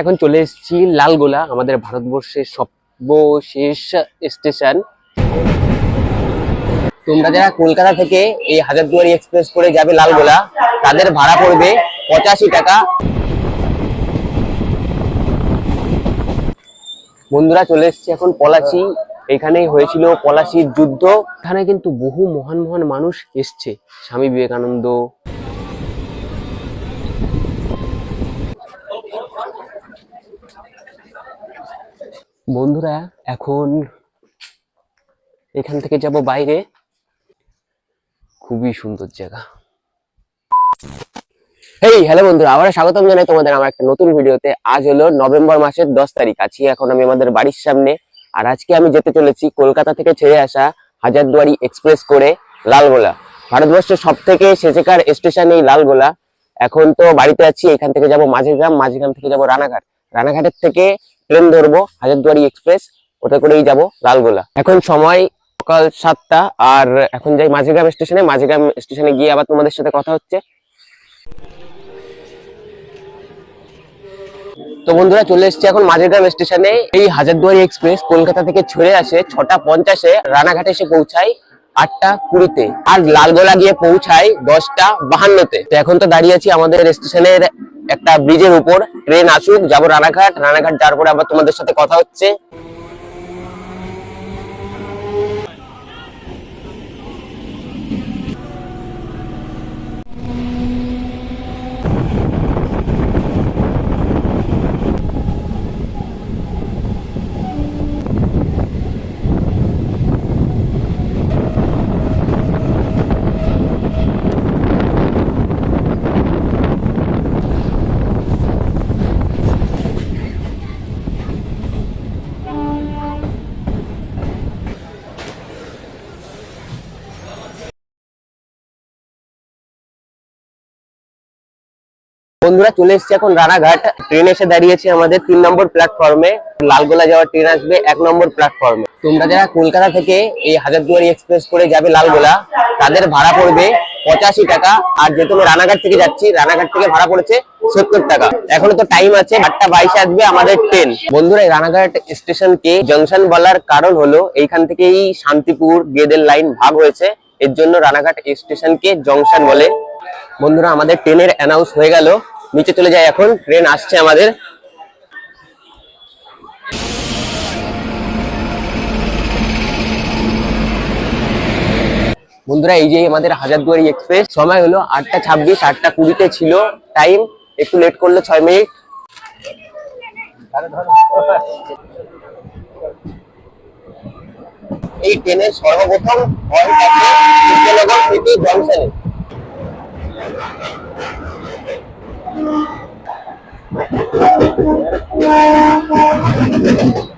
এখন চলে এসেছি লালগোলা, আমাদের ভারতবর্ষের সর্বশেষ স্টেশন। তোমরা যারা কলকাতা থেকে এই হাজারদুয়ারি এক্সপ্রেস করে যাবে লালগোলা, তাদের ভাড়া পড়বে পঁচাশি টাকা। বন্ধুরা, চলে এসেছি এখন পলাশি। এখানেই হয়েছিল পলাশির যুদ্ধ। এখানে কিন্তু বহু মহান মহান মানুষ এসছে। স্বামী বিবেকানন্দ বন্ধুরা, এখন এখান থেকে যাব বাইরে। খুবই সুন্দর জায়গা। হেই হ্যালো বন্ধুরা আবার স্বাগতম জানাই তোমাদের আমার একটা নতুন ভিডিওতে। আজ হলো নভেম্বর মাসের দশ তারিখ, আছি এখন আমি আমাদের বাড়ির সামনে। আর আজকে আমি যেতে চলেছি কলকাতা থেকে ছেড়ে আসা হাজারদুয়ারি এক্সপ্রেস করে লালগোলা। ভারতবর্ষের সব থেকে সেচেকার স্টেশন এই লালগোলা। এখন তো বাড়িতে আছি, এখান থেকে যাব মাঝেগ্রাম মাঝেগ্রাম থেকে যাব রানাঘাট। রানাঘাটের থেকে ট্রেন ধরবো, হাজারদুয়ারি এক্সপ্রেস ওটা করেই যাব, লালগোলা। এখন সময় সকাল সাতটা, আর এখন যাই মাঝেগ্রাম স্টেশনে মাঝেগ্রাম স্টেশনে গিয়ে আবার তোমাদের সাথে কথা হচ্ছে। তো বন্ধুরা, চলে এসেছি এখন মাঝেগ্রাম স্টেশনে এই হাজারদুয়ারি এক্সপ্রেস কলকাতা থেকে ছেড়ে আসে ছটা পঞ্চাশে, রানাঘাটে এসে পৌঁছায় আটটা কুড়িতে। আর লালগোলা গিয়ে পৌঁছায় দশটা বাহান্নতে। তো এখন তো দাঁড়িয়ে আছি আমাদের স্টেশনের একটা ব্রিজের উপর ট্রেন আসুক, যাব রানাঘাট। রানাঘাট যাওয়ার পরে আবার তোমাদের সাথে কথা হচ্ছে। বন্ধুরা চলে এসেছি এখন রানাঘাট। ট্রেন এসে দাঁড়িয়েছে আমাদের তিন নম্বর প্ল্যাটফর্মে লালগোলা যাওয়ার ট্রেন আসবে এক নম্বর প্ল্যাটফর্মে তোমরা যারা কলকাতা থেকে এই হাজারদুয়ারি এক্সপ্রেস করে যাবে লালগোলা, তাদের ভাড়া পড়বে পঁচাশি টাকা। আর যেহেতু আমি রানাঘাট থেকে যাচ্ছি, রানাঘাট থেকে ভাড়া পড়েছে সত্তর টাকা। এখনও তো টাইম আছে আটটা বাইশে আসবে আমাদের ট্রেন বন্ধুরা রানাঘাট স্টেশনকে জংশন বলার কারণ হলো, এইখান থেকেই শান্তিপুর গেদের লাইন ভাগ হয়েছে। এর জন্য রানাঘাট স্টেশনকে জংশন বলে। বন্ধুরা, আমাদের ট্রেনের অ্যানাউন্স হয়ে গেল। নিচে চলে যায় এখন ট্রেন আসছে আমাদের। বন্ধুরা, এই যে আমাদের হাজারদুয়ারি এক্সপ্রেস, সময় হলো আটটা ছাব্বিশ, আটটা কুড়িতে ছিল টাইম একটু লেট করল ছয় মিনিট এই ট্রেনের সর্বপ্রথম আছে সূর্যনগর সিটি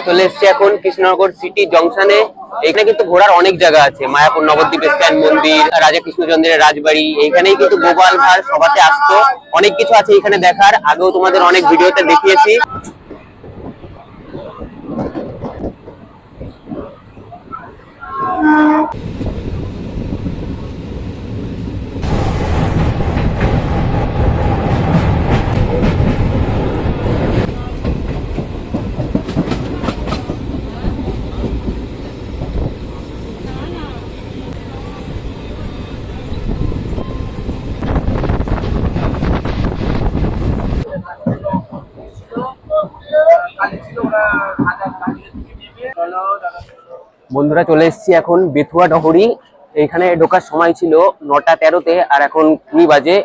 জংশনে চলে এসেছি এখন কৃষ্ণনগর সিটি জংশনে এখানে কিন্তু ঘোরার অনেক জায়গা আছে। মায়াপুর নবদ্বীপ স্ট্যান্ড মন্দির, রাজা কৃষ্ণচন্দ্রের রাজবাড়ি এখানেই কিন্তু গোপাল ভাড় সবাতে আসতো। অনেক কিছু আছে এখানে দেখার, আগেও তোমাদের অনেক ভিডিওতে দেখিয়েছি। বন্ধুরা চলে এসেছি এখন বেথুয়া ডহরি। এইখানে ঢোকার সময় ছিল নটা তেরোতে আর এখন কুড়ি বাজে।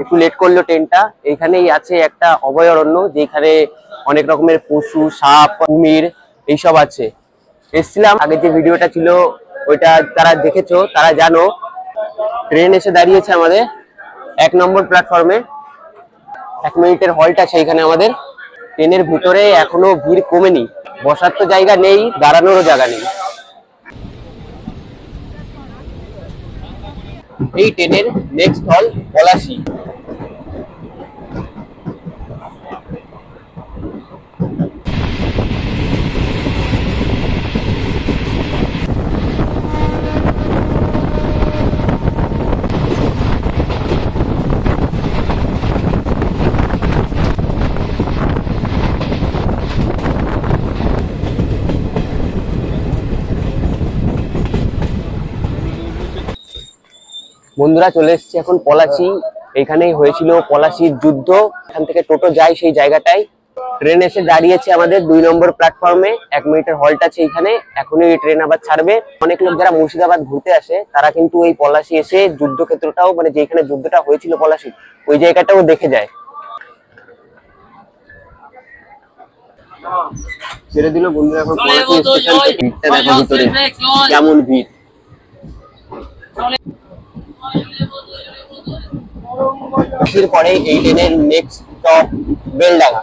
একটু লেট করল ট্রেনটা এইখানেই আছে একটা অভয়ারণ্য যেখানে অনেক রকমের পশু, সাপ, কুমির এইসব আছে। এসছিলাম, আগে যে ভিডিওটা ছিল, ওইটা তারা দেখেছ, তারা জানো। ট্রেন এসে দাঁড়িয়েছে আমাদের এক নম্বর প্ল্যাটফর্মে এক মিনিটের হলটা আছে এখানে আমাদের ট্রেনের ভিতরে এখনও ভিড় কমেনি। বসার তো জায়গা নেই, দাঁড়ানোরও জায়গা নেই। এই ট্রেনের নেক্সট হল পলাশি। বন্ধুরা চলে এসেছি এখন পলাশি। এখানেই হয়েছিল পলাশির যুদ্ধ। এখান থেকে টোটো যায় সেই জায়গাটায়। ট্রেন এসে দাঁড়িয়েছে আমাদের দুই নম্বর প্ল্যাটফর্মে এক মিনিটের হল্ট আছে এখানে। এখনই এই ট্রেন আবার ছাড়বে। অনেক লোক যারা মুর্শিদাবাদ ঘুরতে আসে তারা কিন্তু এই পলাশি এসে যুদ্ধক্ষেত্রটাও মানে যেখানে যুদ্ধটা হয়েছিল পলাশি ওই জায়গাটাও দেখে যায়। ছেড়ে দিল বন্ধুরা এখন পলাশি স্টেশন থেকে ভিড়টা দেখো ভিতরে। কেমন ভিড়? পরে এই ট্রেনের নেক্সট স্টপ বেলডাঙ্গা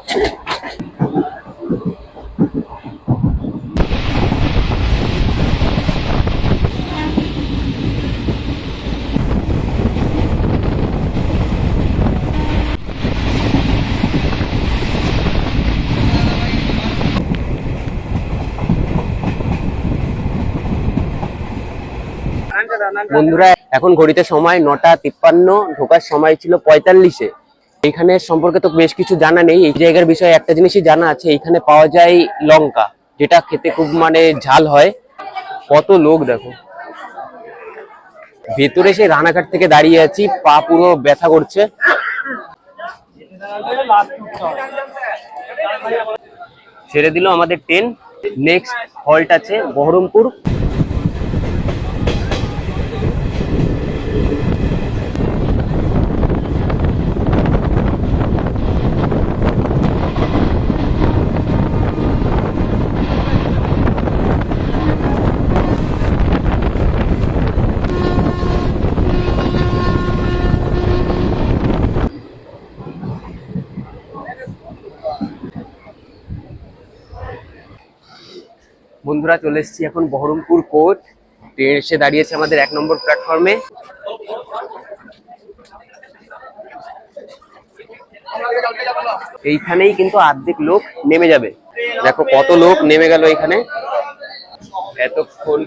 বন্ধুরা এখন ঘড়িতে সময় নটা তিপ্পান্ন, ঢোকার সময় ছিল পঁয়তাল্লিশে। এইখানে সম্পর্কে তো বেশ কিছু জানা নেই। এই জায়গার বিষয়ে একটা জিনিসই জানা আছে, এখানে পাওয়া যায় লঙ্কা, যেটা খেতে খুব মানে ঝাল হয়। কত লোক দেখো। ভেতরে সেই রানাঘাট থেকে দাঁড়িয়ে আছি, পা পুরো ব্যথা করছে। ছেড়ে দিল আমাদের ট্রেন। নেক্সট হল্ট আছে বহরমপুর বন্ধুরা চলে এসেছি এখন বহরমপুর কোর্ট। ট্রেন এসে দাঁড়িয়েছে আমাদের এক নম্বর প্ল্যাটফর্মে এইখানেই কিন্তু অর্ধেক লোক নেমে যাবে। দেখো কত লোক নেমে গেল এখানে। এতক্ষণ।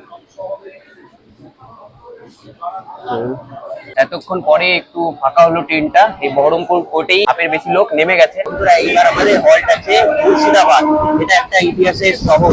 এতক্ষণ পরে একটু ফাঁকা হলো ট্রেনটা। এই বহরমপুর কোর্টেই আপের বেশি লোক নেমে গেছে। এইবার আমাদের হল্ট আছে মুর্শিদাবাদ। এটা একটা ইতিহাসের শহর।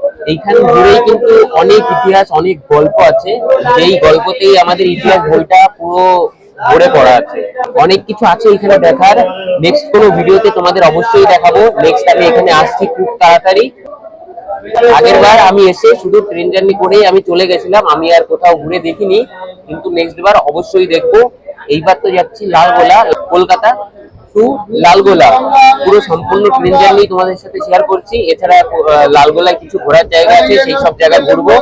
এইখানে ঘুরেই কিন্তু অনেক ইতিহাস, অনেক গল্প আছে। যেই গল্পতেই আমাদের ইতিহাস বইটা পুরো ভরে পড়া আছে। অনেক কিছু আছে এখানে দেখার। নেক্সট কোনো ভিডিওতে তোমাদের অবশ্যই দেখাবো। নেক্সট আমি এখানে আসছি খুব তাড়াতাড়ি। আগের বার আমি এসে শুধু ট্রেন জার্নি করেই আমি চলে গেছিলাম। আমি আর কোথাও ঘুরে দেখিনি। কিন্তু নেক্সট বার অবশ্যই দেখব। এইবার তো যাচ্ছি লালগোলা, কলকাতা। টু লালগোলা পুরো সম্পূর্ণ ট্রেন জার্নি তোমাদের সাথে শেয়ার করছি। এছাড়া লালগোলায় কিছু ঘোরার জায়গা আছে, সেই সব জায়গায় ঘুরবো।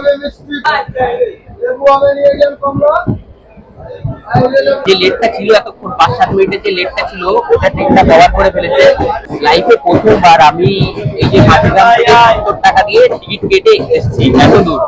যে লেটটা ছিল এতক্ষণ, পাঁচ, সাত মিনিটের যে লেটটা ছিল, ওটা ট্রেনটা কভার করে ফেলেছে। লাইফে প্রথমবার আমি এই যে মাটিগ্রাম থেকে সত্তর টাকা দিয়ে টিকিট কেটে এসেছি, এত দূর।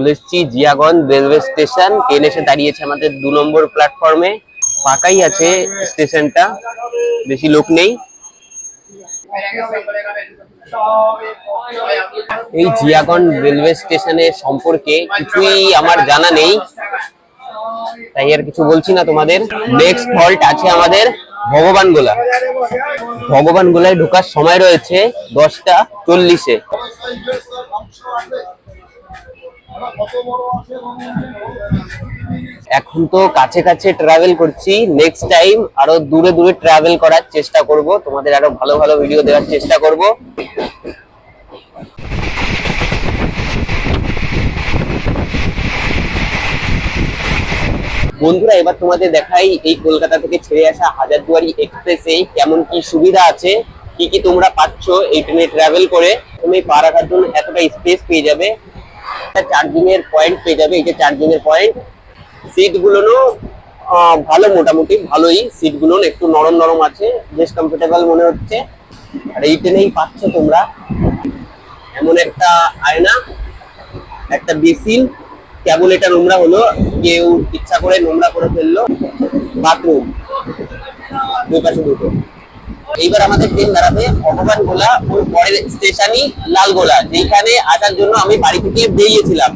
চলে এসেছি জিয়াগঞ্জ রেলওয়ে স্টেশন। ট্রেন এসে দাঁড়িয়েছে আমাদের দু নম্বর প্ল্যাটফর্মে ফাঁকাই আছে স্টেশনটা, বেশি লোক নেই। এই জিয়াগঞ্জ রেলওয়ে স্টেশনের সম্পর্কে কিছুই আমার জানা নেই। তাই আর কিছু বলছি না তোমাদের। নেক্সট ফল্ট আছে আমাদের ভগবান গোলা। ভগবান গোলায় ঢোকার সময় রয়েছে দশটা চল্লিশে। এখন তো কাছে কাছে ট্রাভেল করছি। নেক্সট টাইম আরও দূরে দূরে ট্রাভেল করার চেষ্টা করব। তোমাদের আরও ভালো ভালো ভিডিও দেওয়ার চেষ্টা করব। বন্ধুরা, এবার তোমাদের দেখাই এই কলকাতা থেকে ছেড়ে আসা হাজারদুয়ারি এক্সপ্রেসে কেমন কি সুবিধা আছে, কি কি তোমরা পাচ্ছ এই ট্রেনে ট্রাভেল করে। তুমি পা রাখার জন্য এতটা স্পেস পেয়ে যাবে। চার্জিং এর পয়েন্ট পেয়ে যাবে। এই যে চার্জিং এর পয়েন্ট সিট গুলোনো ভালো মোটামুটি, ভালোই। সিটগুলো একটু নরম নরম আছে, বেশ কমফোর্টেবল মনে হচ্ছে। আর এই ট্রেনেই পাচ্ছ তোমরা। এমন একটা আয়না, একটা বেসিন, কেবল এটা নোংরা হলো, কেউ ইচ্ছা করে নোংরা করে ফেলল। বাথরুম, দুই পাশে দুটো। এইবার আমাদের ট্রেন দাঁড়াবে ভগবান গোলা ওর পরের স্টেশনই লালগোলা যেখানে আসার জন্য আমি বাড়ি থেকে বেরিয়েছিলাম।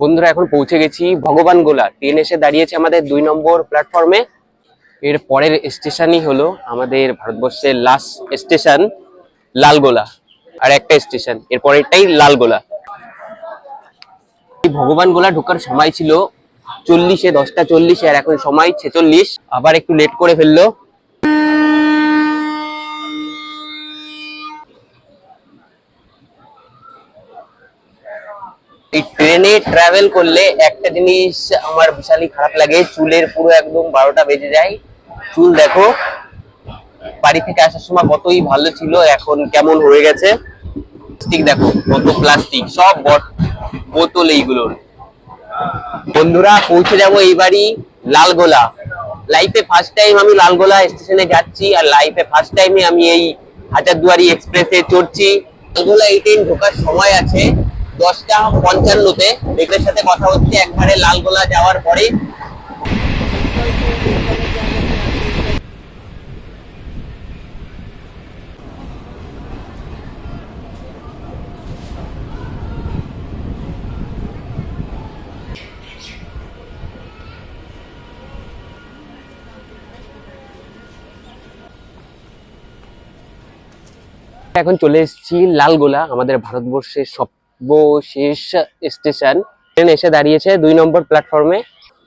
বন্ধুরা, এখন পৌঁছে গেছি ভগবান গোলা ট্রেন এসে দাঁড়িয়েছে আমাদের দুই নম্বর প্ল্যাটফর্মে এর পরের স্টেশনই হলো আমাদের ভারতবর্ষের লাস্ট স্টেশন, লালগোলা। আর একটা স্টেশন, এর পরেরটাই লালগোলা। ভগবান গোলা ঢোকার সময় ছিল চল্লিশে, দশটা চল্লিশে, আর এখন সময় ছেচল্লিশ। আবার একটু লেট করে ফেলল। এই ট্রেনে ট্রাভেল করলে একটা জিনিস আমার বিশালই খারাপ লাগে, চুলের পুরো একদম বারোটা বেজে যায়। চুল দেখো। বাড়ি থেকে আসার সময় কতই ভালো ছিল, এখন কেমন হয়ে গেছে। প্লাস্টিক দেখো, কত প্লাস্টিক সব বোতল এইগুলোর। বন্ধুরা, পৌঁছে যাব এইবারই লালগোলা। লাইফে ফার্স্ট টাইম আমি লালগোলা স্টেশনে যাচ্ছি, আর লাইফে ফার্স্ট টাইমে আমি এই হাজারদুয়ারি এক্সপ্রেসে চড়ছি। লালগোলা এই ট্রেন ঢোকার সময় আছে দশটা পঞ্চান্নতে। মেঘের সাথে কথা হচ্ছে, একবারে লালগোলা যাওয়ার পরে। এখন চলে এসেছি লালগোলা, আমাদের ভারতবর্ষের সর্বশেষ স্টেশন। ট্রেন এসে দাঁড়িয়েছে দুই নম্বর প্ল্যাটফর্মে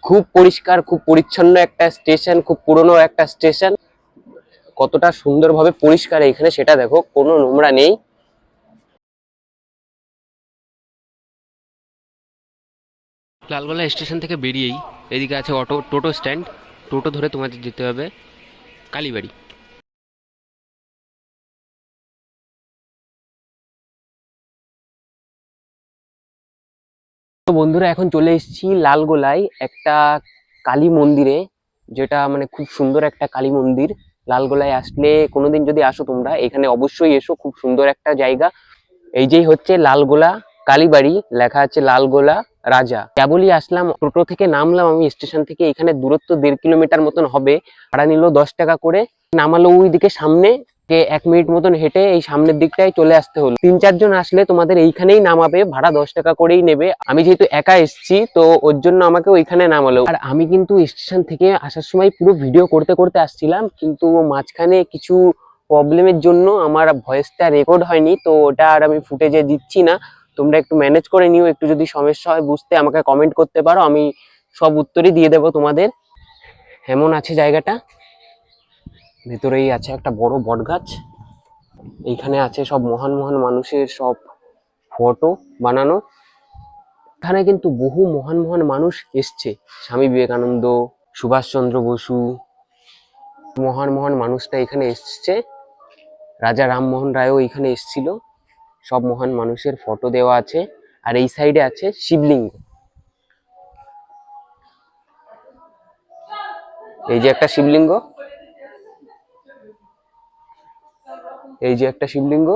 খুব পরিষ্কার, খুব পরিচ্ছন্ন একটা স্টেশন, খুব পুরনো একটা স্টেশন। কতটা সুন্দরভাবে পরিষ্কার এখানে সেটা দেখো, কোনো নোংরা নেই। লালগোলা স্টেশন থেকে বেরিয়েই এদিকে আছে অটো, টোটো স্ট্যান্ড টোটো ধরে তোমাদের যেতে হবে কালীবাড়ি। তো বন্ধুরা, এখন চলে এসেছি লালগোলায় একটা কালী মন্দিরে, যেটা মানে খুব সুন্দর একটা কালী মন্দির। লালগোলায় আসলে কোনোদিন যদি আসো তোমরা, এখানে অবশ্যই এসো, খুব সুন্দর একটা জায়গা। এই যেই হচ্ছে লালগোলা, কালীবাড়ি, লেখা আছে লালগোলা রাজা। কেবলই আসলাম, টোটো থেকে নামলাম আমি, স্টেশন থেকে। এখানে দূরত্ব দেড় কিলোমিটার মতন হবে। ভাড়া নিল দশ টাকা করে। নামালো ওইদিকে সামনে কে এক মিনিট মতন হেঁটে এই সামনের দিকটায় চলে আসতে হলো। তিন চারজন আসলে তোমাদের এইখানেই নামাবে, ভাড়া দশ টাকা করেই নেবে। আমি যেহেতু একা এসেছি, তো ওর জন্য আমাকে ওইখানে নামালো। আর আমি কিন্তু স্টেশন থেকে আসার সময় পুরো ভিডিও করতে করতে আসছিলাম, কিন্তু মাঝখানে কিছু প্রবলেমের জন্য আমার ভয়েসটা রেকর্ড হয়নি, তো ওটা আর আমি ফুটেজে দিচ্ছি না। তোমরা একটু ম্যানেজ করে নিও, একটু যদি সমস্যা হয় বুঝতে আমাকে কমেন্ট করতে পারো, আমি সব উত্তরই দিয়ে দেবো তোমাদের। এমন আছে জায়গাটা? ভেতরেই আছে একটা বড় বট গাছ এইখানে আছে সব মহান মহান মানুষের সব ফটো বানানো। এখানে কিন্তু বহু মহান মহান মানুষ এসছে। স্বামী বিবেকানন্দ, সুভাষচন্দ্র বসু, মহান মহান মানুষটা এখানে এসছে। রাজা রামমোহন রায়ও এখানে এসছিল। সব মহান মানুষের ফটো দেওয়া আছে। আর এই সাইডে আছে শিবলিঙ্গ। এই যে একটা শিবলিঙ্গ। এই যে একটা শিবলিঙ্গ।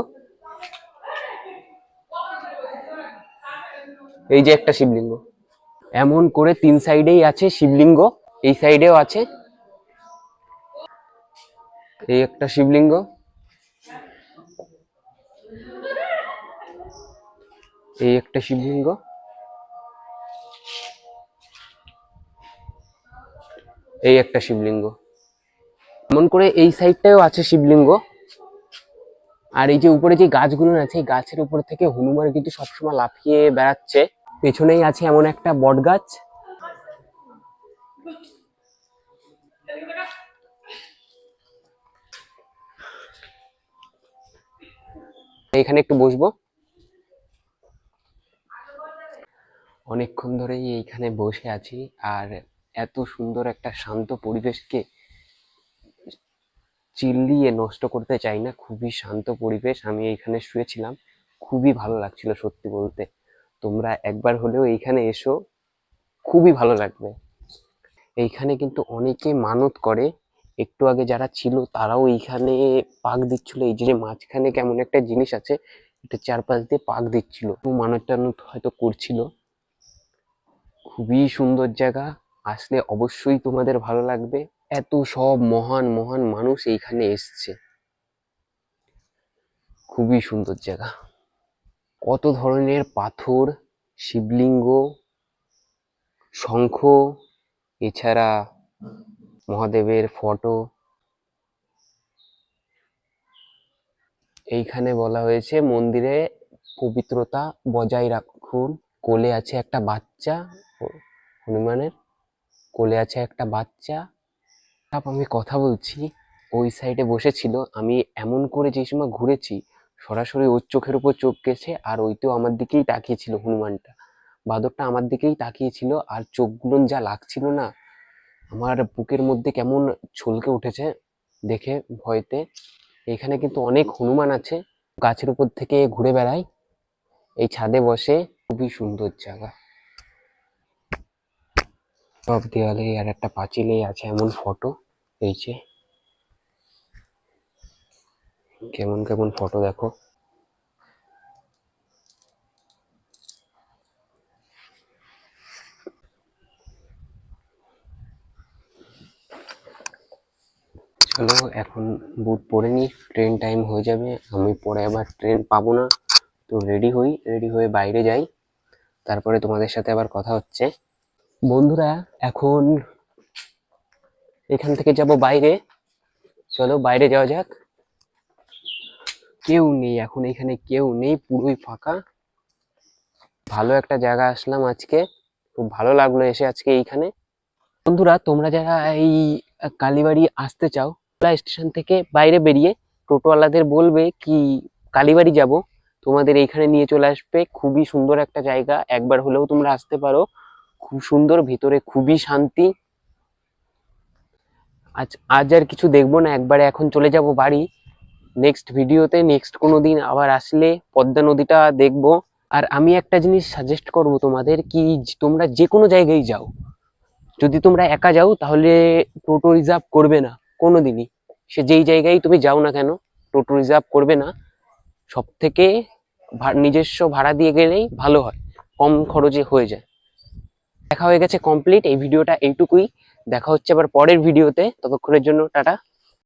এই যে একটা শিবলিঙ্গ। এমন করে তিন সাইডেই আছে শিবলিঙ্গ, এই সাইডেও আছে। এই একটা শিবলিঙ্গ। এই একটা শিবলিঙ্গ। এই একটা শিবলিঙ্গ। এমন করে এই সাইডটাও আছে শিবলিঙ্গ। আর এই যে উপরে যে গাছগুলো আছে এই গাছের উপর থেকে হনুমান কিন্তু সবসময় লাফিয়ে বেড়াচ্ছে। পেছনেই আছে এমন একটা বট গাছ এখানে একটু বসবো। অনেকক্ষণ ধরেই এইখানে বসে আছি, আর এত সুন্দর একটা শান্ত পরিবেশকে চিল্লিয়ে নষ্ট করতে চাই না। খুবই শান্ত পরিবেশ। আমি এইখানে শুয়েছিলাম। খুবই ভালো লাগছিল সত্যি বলতে। তোমরা একবার হলেও এইখানে এসো। খুবই ভালো লাগবে। এইখানে কিন্তু অনেকে মানত করে। একটু আগে যারা ছিল তারাও এইখানে পাক দিচ্ছিল। এই যে মাঝখানে কেমন একটা জিনিস আছে, এটা চারপাশ দিয়ে পাক দিচ্ছিল। মানত টানত হয়তো করছিল। খুবই সুন্দর জায়গা। আসলে অবশ্যই তোমাদের ভালো লাগবে। এত সব মহান মহান মানুষ এইখানে এসছে। খুবই সুন্দর জায়গা। কত ধরনের পাথর, শিবলিঙ্গ, শঙ্খ, এছাড়া মহাদেবের ফটো। এইখানে বলা হয়েছে মন্দিরে পবিত্রতা বজায় রাখুন। কোলে আছে একটা বাচ্চা, হনুমানের কোলে আছে একটা বাচ্চা। আপ আমি কথা বলছি। ওই সাইডে বসেছিল। আমি এমন করে যে সময় ঘুরেছি, সরাসরি ওর চোখের উপর চোখ গেছে আর ওইটাও আমার দিকেই তাকিয়েছিল হনুমানটা। বাদরটা আমার দিকেই তাকিয়েছিল আর চোখগুলো যা লাগছিল না, আমার বুকের মধ্যে কেমন ছলকে উঠেছে দেখে ভয়তে। এখানে কিন্তু অনেক হনুমান আছে। গাছের উপর থেকে ঘুরে বেড়ায় এই ছাদে বসে খুবই সুন্দর জায়গা। সব দেওয়ালে আর একটা পাঁচিলেই আছে এমন ফটো। এই যে। কেমন কেমন ফটো দেখো। চলো, এখন বুট পরে নি ট্রেন টাইম হয়ে যাবে। আমি পরে আবার ট্রেন পাবো না। তো রেডি হই। রেডি হয়ে বাইরে যাই। তারপরে তোমাদের সাথে আবার কথা হচ্ছে। বন্ধুরা, এখন এখান থেকে যাব বাইরে। চলো বাইরে যাওয়া যাক। কেউ নেই এখন এখানে, কেউ নেই, পুরোই ফাঁকা। ভালো একটা জায়গা আসলাম আজকে। খুব ভালো লাগল এসে আজকে এইখানে। বন্ধুরা, তোমরা যারা এই কালীবাড়ি আসতে চাও স্টেশন থেকে বাইরে বেরিয়ে টোটোওয়ালাদের বলবে কি কালীবাড়ি যাব। তোমাদের এইখানে নিয়ে চলে আসবে। খুবই সুন্দর একটা জায়গা। একবার হলেও তোমরা আসতে পারো। খুব সুন্দর, ভিতরে খুবই শান্তি। আজ আজ আর কিছু দেখব না, একবারে এখন চলে যাব বাড়ি। নেক্সট ভিডিওতে নেক্সট কোনো দিন আবার আসলে পদ্মা নদীটা দেখব। আর আমি একটা জিনিস সাজেস্ট করব তোমাদের, কি তোমরা যে কোনো জায়গায় যাও। যদি তোমরা একা যাও, তাহলে টোটো রিজার্ভ করবে না, কোনো দিনই। সে যেই জায়গায় তুমি যাও না কেন, টোটো রিজার্ভ করবে না। সব থেকে নিজস্ব ভাড়া দিয়ে গেলেই ভালো হয়, কম খরচে হয়ে যায়। দেখা হয়ে গেছে কমপ্লিট এই ভিডিওটা এইটুকুই। দেখা হচ্ছে আবার পরের ভিডিওতে ততক্ষণের জন্য টাটা।